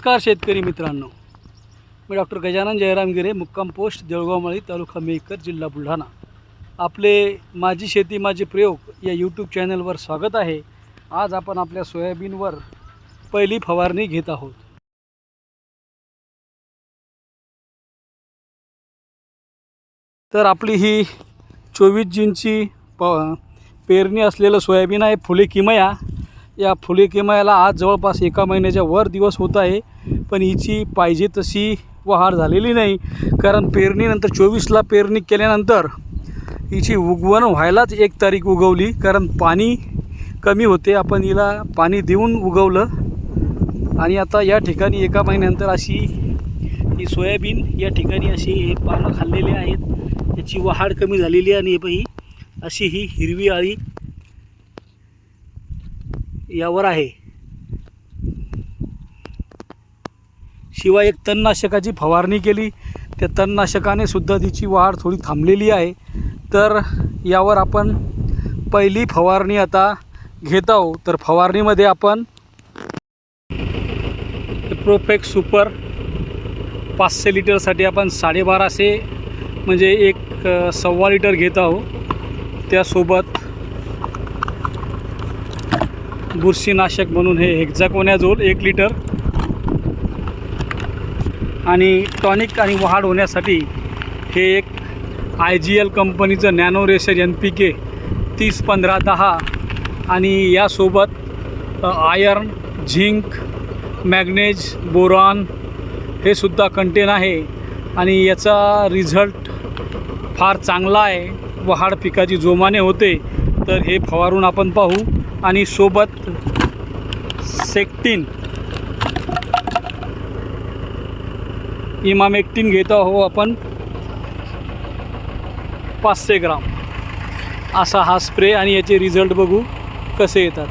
नमस्कार शेतकरी मित्रांनो. मी डॉक्टर गजानन जयराम गिरे मुक्काम पोस्ट देऊळगावमाळी तालुका मेकर जिल्हा बुलढाणा. आपले माझी शेती माझे प्रयोग या यूट्यूब चॅनलवर स्वागत आहे. आज आपण आपल्या सोयाबीनवर पहिली फवारणी घेत आहोत. तर आपली ही चोवीस जूनची प पेरणी असलेलं सोयाबीन आहे फुले किमया. या फुले किमयाला आज जवळपास एका महिन्याच्या वर दिवस होत आहे. पण हिची पाहिजे तशी वहार झालेली नाही. कारण पेरणीनंतर चोवीसला पेरणी केल्यानंतर हिची उगवण व्हायलाच एक तारीख उगवली. कारण पाणी कमी होते. आपण हिला पाणी देऊन उगवलं. आणि आता या ठिकाणी एका महिन्यानंतर अशी ही सोयाबीन या ठिकाणी अशी हे पानं खाल्लेली आहेत. याची वहाड कमी झालेली आणि ही अशी ही हिरवी आळी यावर आहे. शिवाय एक तणनाशकाची फवारणी केली. त्या तणनाशकाने सुद्धा तिची वाढ थोडी थांबलेली आहे. तर यावर आपण पहिली फवारणी आता घेत आहोत. तर फवारणीमध्ये आपण प्रोफेक्ट सुपर पाचशे लिटरसाठी आपण साडेबाराशे म्हणजे एक सव्वा लिटर घेत आहोत. त्यासोबत बुरशीनाशक म्हणून हे हेक्झाकोनॅझोल एक लिटर. आणि टॉनिक आणि वाढ होण्यासाठी हे एक आय जी एल कंपनीचं nano racer N P K तीस पंधरा दहा आणि यासोबत आयर्न झिंक मॅग्नेज बोरॉन हे सुद्धा कंटेन आहे. आणि याचा रिझल्ट फार चांगला आहे. वहाड पिकाची जोमाने होते. तर हे फवारून आपण पाहू. आणि सोबत सेक्टिन. इमामेक्टिन घेत आहो आपण. पाचशे ग्राम. असा हा स्प्रे आणि याचे रिझल्ट बघू कसे येतात.